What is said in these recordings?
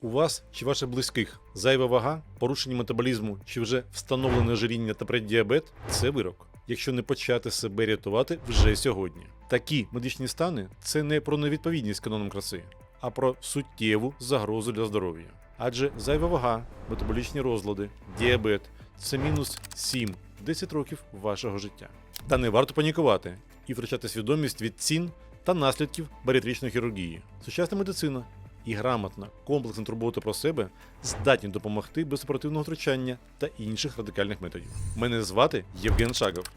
У вас чи ваших близьких зайва вага, порушення метаболізму чи вже встановлене ожиріння та преддіабет це вирок, якщо не почати себе рятувати вже сьогодні. Такі медичні стани це не про невідповідність канонам краси, а про суттєву загрозу для здоров'я. Адже зайва вага, метаболічні розлади, діабет це мінус 7-10 років вашого життя. Та не варто панікувати і втрачати свідомість від цін та наслідків баріатричної хірургії. Сучасна медицина і грамотна, комплексна турбота про себе здатні допомогти без оперативного втручання та інших радикальних методів. Мене звати Євген Шагов.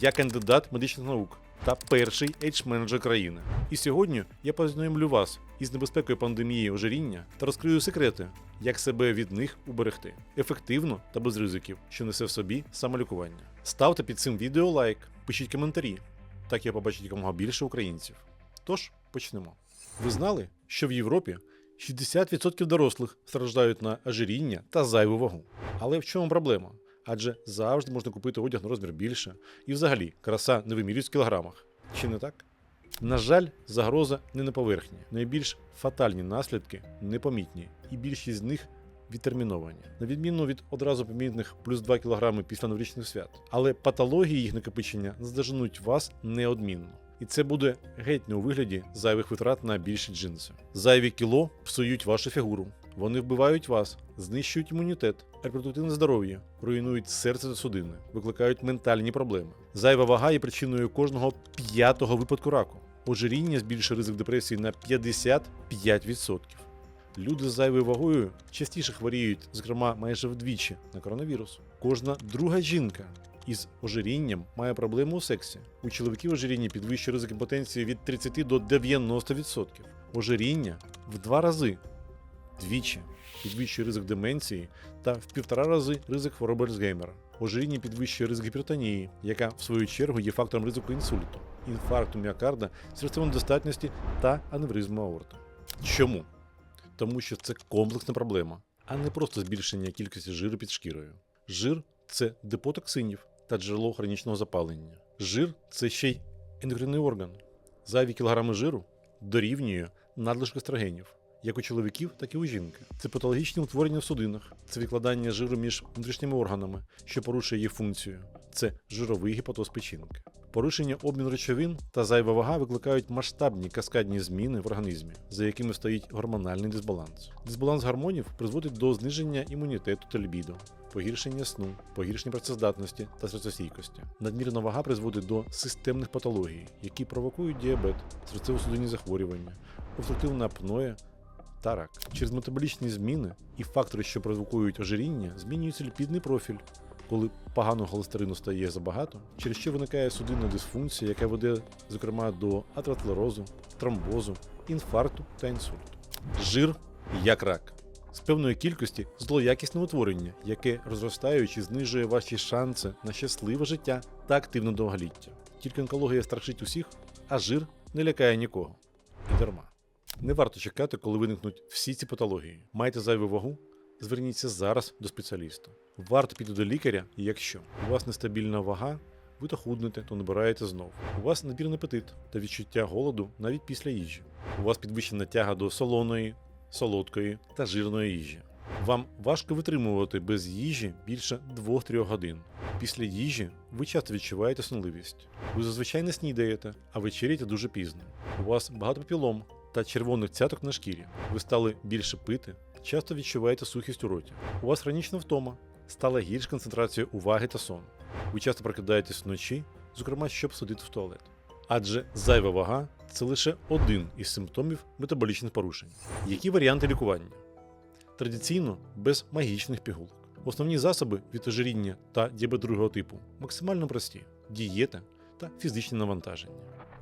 Я кандидат медичних наук та перший ейдж-менеджер країни. І сьогодні я познайомлю вас із небезпекою пандемії ожиріння та розкрию секрети, як себе від них уберегти ефективно та без ризиків, що несе в собі самолікування. Ставте під цим відео лайк, пишіть коментарі, так я побачить якомога більше українців. Тож почнемо. Ви знали, що в Європі 60% дорослих страждають на ожиріння та зайву вагу. Але в чому проблема? Адже завжди можна купити одяг на розмір більше, і взагалі краса не вимірюють в кілограмах. Чи не так? На жаль, загроза не на поверхні. Найбільш фатальні наслідки непомітні, і більшість з них відтерміновані, на відміну від одразу помітних плюс 2 кг після новорічних свят. Але патології їх накопичення наздоженуть вас неодмінно. І це буде геть не у вигляді зайвих витрат на більші джинси. Зайві кіло псують вашу фігуру. Вони вбивають вас, знищують імунітет, репродуктивне здоров'я, руйнують серце та судини, викликають ментальні проблеми. Зайва вага є причиною кожного п'ятого випадку раку. Ожиріння збільшує ризик депресії на 55%. Люди з зайвою вагою частіше хворіють, зокрема майже вдвічі на коронавірус. Кожна друга жінка із ожирінням має проблему у сексі. У чоловіків ожиріння підвищує ризик імпотенції від 30 до 90%. Ожиріння в два рази двічі підвищує ризик деменції та в півтора рази ризик хвороби Альцгеймера. Ожиріння підвищує ризик гіпертонії, яка в свою чергу є фактором ризику інсульту, інфаркту міокарда, серцевої недостатності та аневризму аорти. Чому? Тому що це комплексна проблема, а не просто збільшення кількості жиру під шкірою. Жир це депо токсинів та джерело хронічного запалення. Жир це ще й ендокринний орган. Зайві кілограми жиру дорівнює надлишок естрогенів, як у чоловіків, так і у жінки. Це патологічне утворення в судинах, це відкладання жиру між внутрішніми органами, що порушує їх функцію. Це жировий гепатоз печінки. Порушення обміну речовин та зайва вага викликають масштабні каскадні зміни в організмі, за якими стоїть гормональний дисбаланс. Дисбаланс гормонів призводить до зниження імунітету та лібідо, погіршення сну, погіршення працездатності та серцестійкості. Надмірна вага призводить до системних патологій, які провокують діабет, серцево-судинні захворювання, обструктивне апноє та рак. Через метаболічні зміни і фактори, що провокують ожиріння, змінюється ліпідний профіль. Коли поганого холестерину стає забагато, через що виникає судинна дисфункція, яка веде, зокрема, до атеросклерозу, тромбозу, інфаркту та інсульту. Жир як рак. З певної кількості злоякісне утворення, яке розростаючи знижує ваші шанси на щасливе життя та активне довголіття. Тільки онкологія страшить усіх, а жир не лякає нікого. І дарма. Не варто чекати, коли виникнуть всі ці патології. Маєте зайву вагу? Зверніться зараз до спеціаліста. Варто піти до лікаря, якщо у вас нестабільна вага, ви то худнете, то набираєте знов. У вас надмірний апетит та відчуття голоду навіть після їжі. У вас підвищена тяга до солоної, солодкої та жирної їжі. Вам важко витримувати без їжі більше 2-3 годин. Після їжі ви часто відчуваєте сонливість. Ви зазвичай не снідаєте, а вечеряєте дуже пізно. У вас багато папілом та червоних цяток на шкірі. Ви стали більше пити, часто відчуваєте сухість у роті. У вас хронічна втома, стала гірша концентрація уваги та сон. Ви часто прокидаєтесь вночі, зокрема, щоб сходити в туалет. Адже зайва вага це лише один із симптомів метаболічних порушень. Які варіанти лікування? Традиційно без магічних пігулок. Основні засоби від ожиріння та діабет другого типу максимально прості: дієта та фізичне навантаження.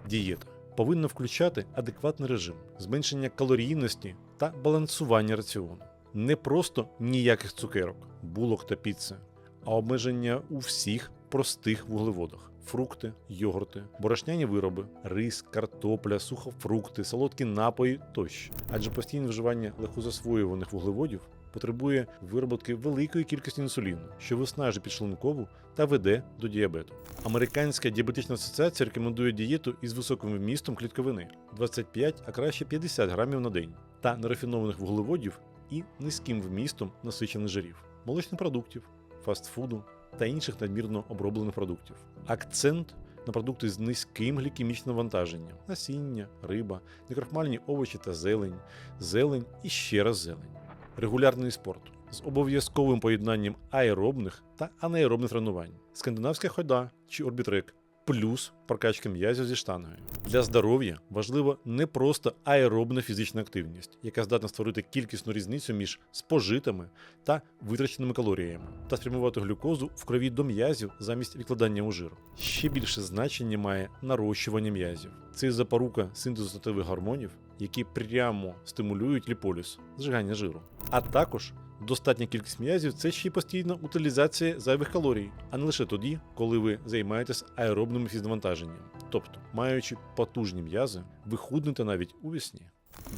Дієта повинна включати адекватний режим, зменшення калорійності та балансування раціону. Не просто ніяких цукерок, булок та піци, а обмеження у всіх простих вуглеводах: фрукти, йогурти, борошняні вироби, рис, картопля, сухофрукти, солодкі напої тощо. Адже постійне вживання легкозасвоюваних вуглеводів потребує вироботки великої кількості інсуліну, що виснажує підшлункову та веде до діабету. Американська діабетична асоціація рекомендує дієту із високим вмістом клітковини 25, а краще 50 грамів на день та нерафінованих вуглеводів і низьким вмістом насичених жирів, молочних продуктів, фастфуду та інших надмірно оброблених продуктів. Акцент на продукти з низьким глікемічним навантаженням: насіння, риба, некрахмальні овочі та зелень, зелень і ще раз зелень. Регулярний спорт з обов'язковим поєднанням аеробних та анаеробних тренувань, скандинавська хода чи орбітрек, плюс прокачка м'язів зі штангою. Для здоров'я важлива не просто аеробна фізична активність, яка здатна створити кількісну різницю між спожитими та витраченими калоріями, та спрямувати глюкозу в крові до м'язів замість відкладання у жир. Ще більше значення має нарощування м'язів. Це запорука синтезу статевих гормонів, які прямо стимулюють ліполіз, зжигання жиру. А також достатня кількість м'язів це ще й постійна утилізація зайвих калорій, а не лише тоді, коли ви займаєтесь аеробним фізнавантаженням. Тобто, маючи потужні м'язи, ви худнете навіть у вісні.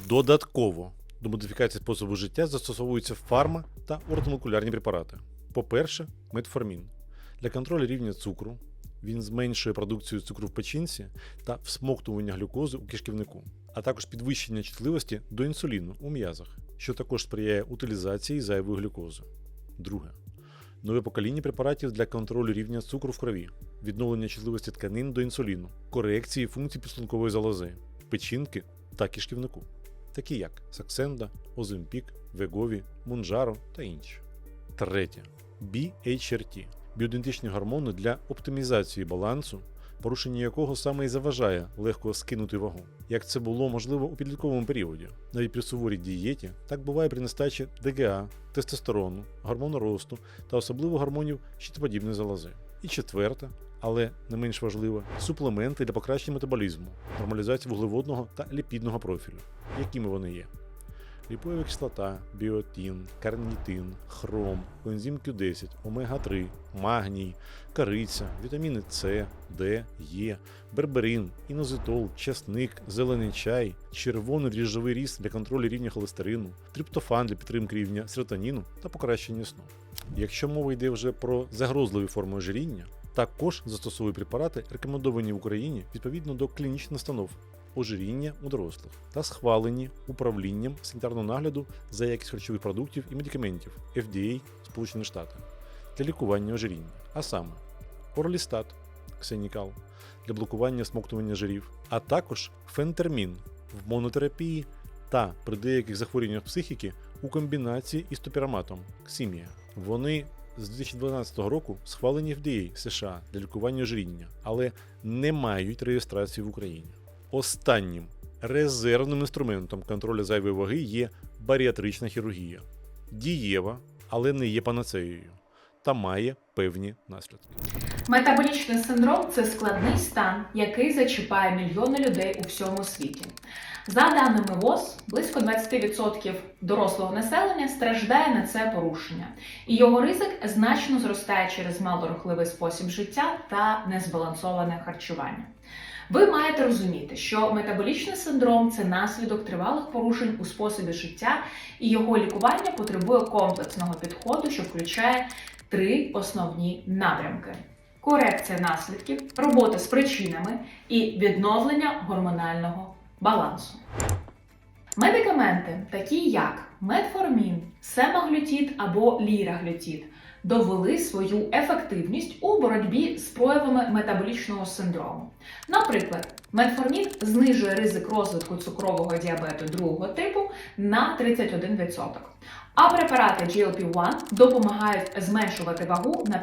Додатково до модифікації способу життя застосовуються фарма та ортомолекулярні препарати. По-перше, метформін для контролю рівня цукру. Він зменшує продукцію цукру в печінці та всмоктування глюкози у кишківнику, а також підвищення чутливості до інсуліну у м'язах, що також сприяє утилізації зайвої глюкози. Друге. Нове покоління препаратів для контролю рівня цукру в крові, відновлення чутливості тканин до інсуліну, корекції функцій підшлункової залози, печінки та кишківнику, такі як Саксенда, Оземпік, Вегові, Мунжаро та інші. Третє. BHRT біоідентичні гормони для оптимізації балансу, порушення якого саме і заважає легко скинути вагу, як це було можливо у підлітковому періоді. Навіть при суворій дієті так буває при нестачі ДГА, тестостерону, гормону росту та особливо гормонів щитоподібної залози. І четверте, але не менш важливо, суплементи для покращення метаболізму, нормалізації вуглеводного та ліпідного профілю, якими вони є. Ліпова кислота, біотин, карнітин, хром, коензим Q10, омега-3, магній, кориця, вітаміни С, Д, Е, берберин, інозитол, часник, зелений чай, червоний дріжджовий ріст для контролю рівня холестерину, триптофан для підтримки рівня серотоніну та покращення сну. Якщо мова йде вже про загрозливі форми ожиріння, також застосовують препарати, рекомендовані в Україні відповідно до клінічних настанов ожиріння у дорослих та схвалені управлінням санітарного нагляду за якість харчових продуктів і медикаментів FDA Сполучені Штати для лікування ожиріння, а саме Орлістат Ксенікал для блокування смоктування жирів, а також фентермін в монотерапії та при деяких захворюваннях психіки у комбінації із топіраматом Ксімія. Вони з 2012 року схвалені FDA США для лікування ожиріння, але не мають реєстрації в Україні. Останнім резервним інструментом контролю зайвої ваги є баріатрична хірургія. Дієва, але не є панацеєю та має певні наслідки. Метаболічний синдром це складний стан, який зачіпає мільйони людей у всьому світі. За даними ВОЗ, близько 20% дорослого населення страждає на це порушення, і його ризик значно зростає через малорухливий спосіб життя та незбалансоване харчування. Ви маєте розуміти, що метаболічний синдром це наслідок тривалих порушень у способі життя, і його лікування потребує комплексного підходу, що включає три основні напрямки: корекція наслідків, робота з причинами і відновлення гормонального балансу. Медикаменти, такі як метформін, семаглютід або ліраглютід, довели свою ефективність у боротьбі з проявами метаболічного синдрому. Наприклад, метформін знижує ризик розвитку цукрового діабету другого типу на 31%. А препарати GLP-1 допомагають зменшувати вагу на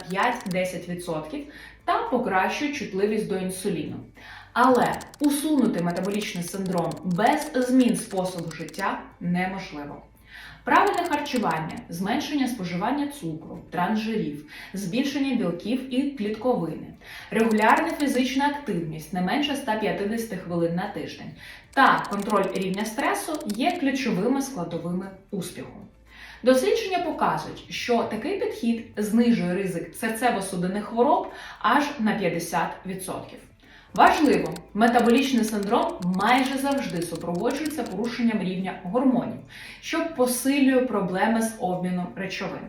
5-10% та покращують чутливість до інсуліну. Але усунути метаболічний синдром без змін способу життя неможливо. Правильне харчування, зменшення споживання цукру, трансжирів, збільшення білків і клітковини, регулярна фізична активність не менше 150 хвилин на тиждень та контроль рівня стресу є ключовими складовими успіху. Дослідження показують, що такий підхід знижує ризик серцево-судинних хвороб аж на 50%. Важливо, метаболічний синдром майже завжди супроводжується порушенням рівня гормонів, що посилює проблеми з обміном речовин.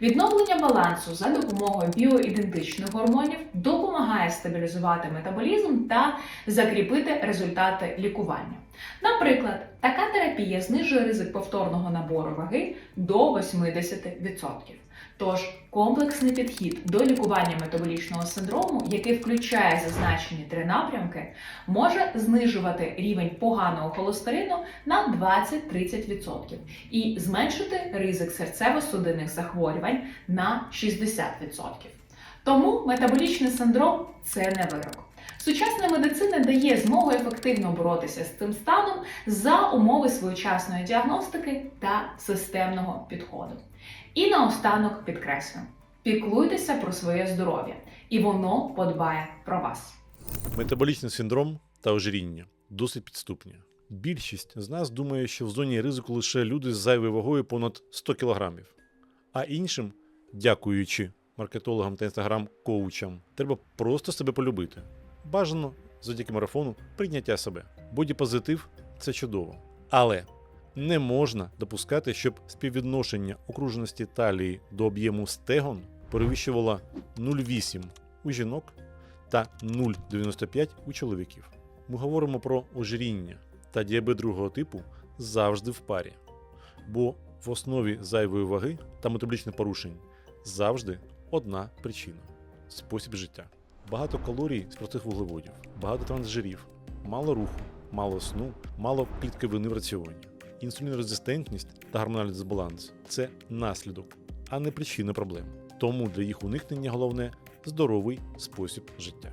Відновлення балансу за допомогою біоідентичних гормонів допомагає стабілізувати метаболізм та закріпити результати лікування. Наприклад, така терапія знижує ризик повторного набору ваги до 80%. Тож комплексний підхід до лікування метаболічного синдрому, який включає зазначені три напрямки, може знижувати рівень поганого холестерину на 20-30% і зменшити ризик серцево-судинних захворювань на 60%. Тому метаболічний синдром це не вирок. Сучасна медицина дає змогу ефективно боротися з цим станом за умови своєчасної діагностики та системного підходу. І наостанок підкреслю: піклуйтеся про своє здоров'я, і воно подбає про вас. Метаболічний синдром та ожиріння досить підступні. Більшість з нас думає, що в зоні ризику лише люди з зайвою вагою понад 100 кг, а іншим, дякуючи маркетологам та інстаграм-коучам, треба просто себе полюбити. Бажано завдяки марафону прийняття себе. Бодіпозитив це чудово. Але не можна допускати, щоб співвідношення окруженості талії до об'єму стегон перевищувало 0,8 у жінок та 0,95 у чоловіків. Ми говоримо про ожиріння та діабет другого типу завжди в парі, бо в основі зайвої ваги та метаболічних порушень завжди одна причина спосіб життя. Багато калорій з простих вуглеводів, багато трансжирів, мало руху, мало сну, мало клітковини в раціоні. Інсулінорезистентність та гормональний дисбаланс це наслідок, а не причина проблем. Тому для їх уникнення головне здоровий спосіб життя.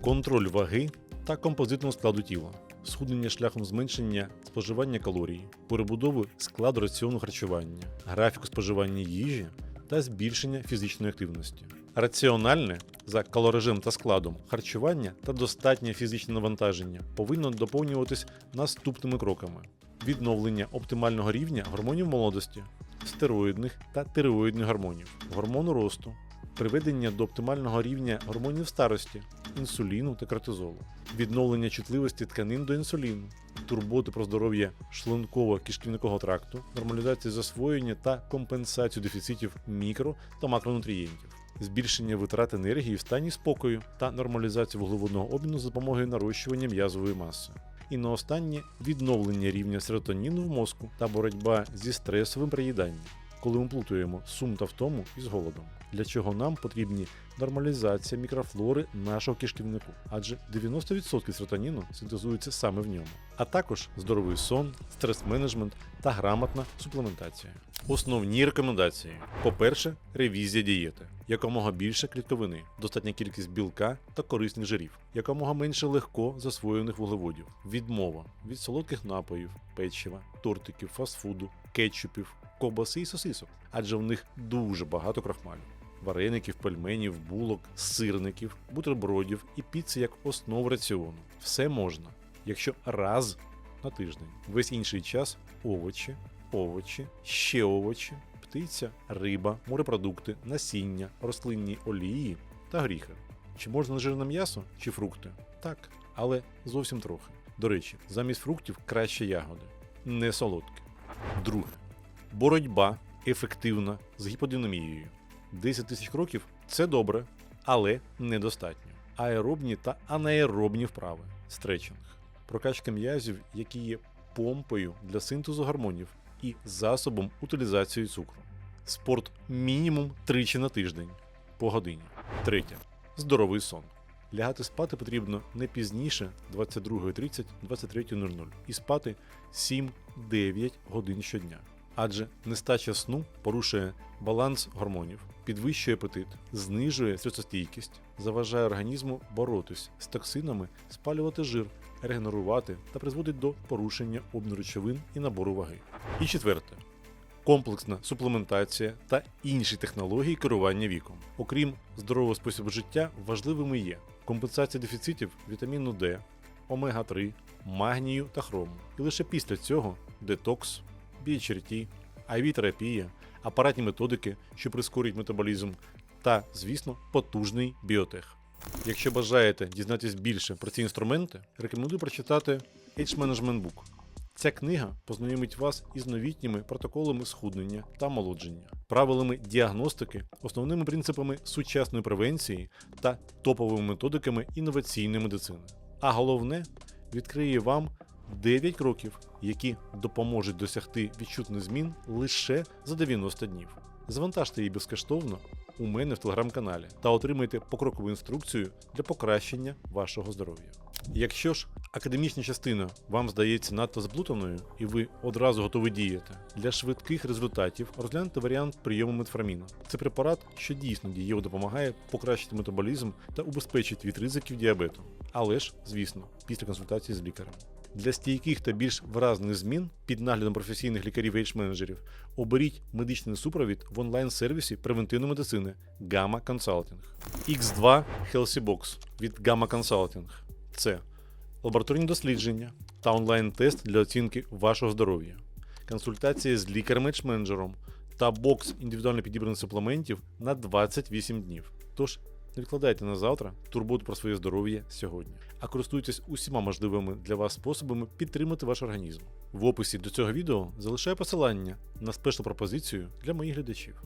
Контроль ваги та композитного складу тіла, схуднення шляхом зменшення споживання калорій, перебудови складу раціону харчування, графіку споживання їжі та збільшення фізичної активності. Раціональне за калорежем та складом харчування та достатнє фізичне навантаження повинно доповнюватись наступними кроками: відновлення оптимального рівня гормонів молодості, стероїдних та тиреоїдних гормонів, гормону росту, приведення до оптимального рівня гормонів старості, інсуліну та кортизолу, відновлення чутливості тканин до інсуліну, турботи про здоров'я шлунково-кишківникового тракту, нормалізацію засвоєння та компенсацію дефіцитів мікро та макронутрієнтів, збільшення витрат енергії в стані спокою та нормалізацію вуглеводного обміну за допомогою нарощування м'язової маси. І на останнє відновлення рівня серотоніну в мозку та боротьба зі стресовим приїданням, коли ми плутаємо сум та втому із голодом, для чого нам потрібні нормалізація мікрофлори нашого кишківнику, адже 90% серотоніну синтезується саме в ньому, а також здоровий сон, стрес-менеджмент та грамотна суплементація. Основні рекомендації: по-перше, ревізія дієти. Якомога більше клітковини, достатня кількість білка та корисних жирів, якомога менше легко засвоєних вуглеводів, відмова від солодких напоїв, печива, тортиків, фастфуду, кетчупів, ковбаси і сосисок, адже в них дуже багато крахмалю вареників, пельменів, булок, сирників, бутербродів і піци як основу раціону. Все можна, якщо раз на тиждень. Весь інший час овочі, овочі, ще овочі, птиця, риба, морепродукти, насіння, рослинні олії та гріхи. Чи можна жирне м'ясо чи фрукти? Так, але зовсім трохи. До речі, замість фруктів краще ягоди, не солодкі. Друге. Боротьба ефективна з гіподинамією. 10 тисяч кроків це добре, але недостатньо. Аеробні та анаеробні вправи, стретчинг, прокачка м'язів, які є помпою для синтезу гормонів і засобом утилізації цукру. Спорт мінімум тричі на тиждень по годині. Третє. Здоровий сон. Лягати спати потрібно не пізніше 22.30-23.00 і спати 7-9 годин щодня. Адже нестача сну порушує баланс гормонів, підвищує апетит, знижує стресостійкість, заважає організму боротись з токсинами, спалювати жир, регенерувати та призводить до порушення обміну речовин і набору ваги. І четверте. Комплексна суплементація та інші технології керування віком. Окрім здорового способу життя, важливими є компенсація дефіцитів вітаміну Д, омега-3, магнію та хрому. І лише після цього детокс, біочерті, IV-терапія, апаратні методики, що прискорюють метаболізм, та, звісно, потужний біотех. Якщо бажаєте дізнатись більше про ці інструменти, рекомендую прочитати Age Management Book. Ця книга познайомить вас із новітніми протоколами схуднення та омолодження, правилами діагностики, основними принципами сучасної превенції та топовими методиками інноваційної медицини. А головне, відкриє вам 9 кроків, які допоможуть досягти відчутних змін лише за 90 днів. Завантажте її безкоштовно у мене в телеграм-каналі та отримайте покрокову інструкцію для покращення вашого здоров'я. Якщо ж академічна частина вам здається надто зблутаною і ви одразу готові діяти, для швидких результатів розгляньте варіант прийому метформіну. Це препарат, що дійсно дієво допомагає покращити метаболізм та убезпечить від ризиків діабету. Але ж, звісно, після консультації з лікарем. Для стійких та більш вразних змін під наглядом професійних лікарів ейдж-менеджерів оберіть медичний супровід в онлайн-сервісі превентивної медицини Gamma Consulting. X2 Healthy Box від Gamma Consulting. Це лабораторні дослідження та онлайн-тест для оцінки вашого здоров'я, консультація з лікарем-менеджером та бокс індивідуально підібраних суплементів на 28 днів. Тож не відкладайте на завтра турботу про своє здоров'я сьогодні, а користуйтесь усіма можливими для вас способами підтримати ваш організм. В описі до цього відео залишаю посилання на спешл пропозицію для моїх глядачів.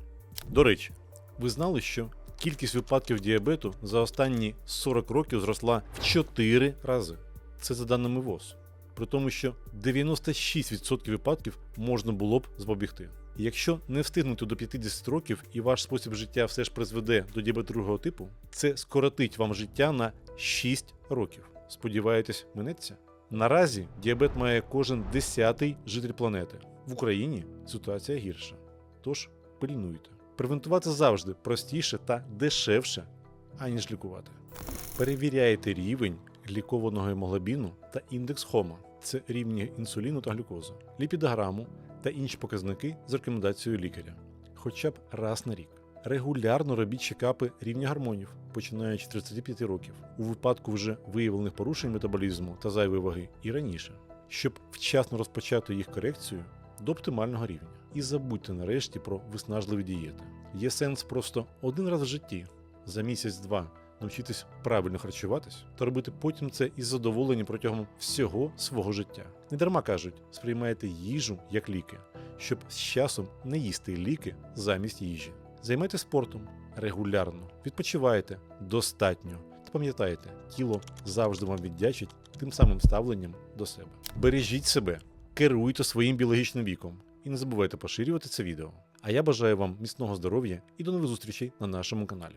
До речі, ви знали, що кількість випадків діабету за останні 40 років зросла в 4 рази. Це за даними ВОЗ. При тому, що 96% випадків можна було б запобігти. Якщо не встигнути до 50 років і ваш спосіб життя все ж призведе до діабету другого типу, це скоротить вам життя на 6 років. Сподіваєтесь, минеться? Наразі діабет має кожен десятий житель планети. В Україні ситуація гірша. Тож пильнуйте. Превентувати завжди простіше та дешевше, аніж лікувати. Перевіряйте рівень лікованого гемоглобіну та індекс Хома. Це рівні інсуліну та глюкози, ліпідограму та інші показники з рекомендацією лікаря, хоча б раз на рік. Регулярно робіть чекапи рівня гормонів, починаючи з 35 років, у випадку вже виявлених порушень метаболізму та зайвої ваги і раніше, щоб вчасно розпочати їх корекцію до оптимального рівня. І забудьте нарешті про виснажливі дієти. Є сенс просто один раз в житті за місяць-два навчитись правильно харчуватись та робити потім це із задоволенням протягом всього свого життя. Недарма кажуть, сприймайте їжу як ліки, щоб з часом не їсти ліки замість їжі. Займайтесь спортом регулярно, відпочивайте достатньо. Та пам'ятайте, тіло завжди вам віддячить тим самим ставленням до себе. Бережіть себе, керуйте своїм біологічним віком і не забувайте поширювати це відео. А я бажаю вам міцного здоров'я і до нових зустрічей на нашому каналі.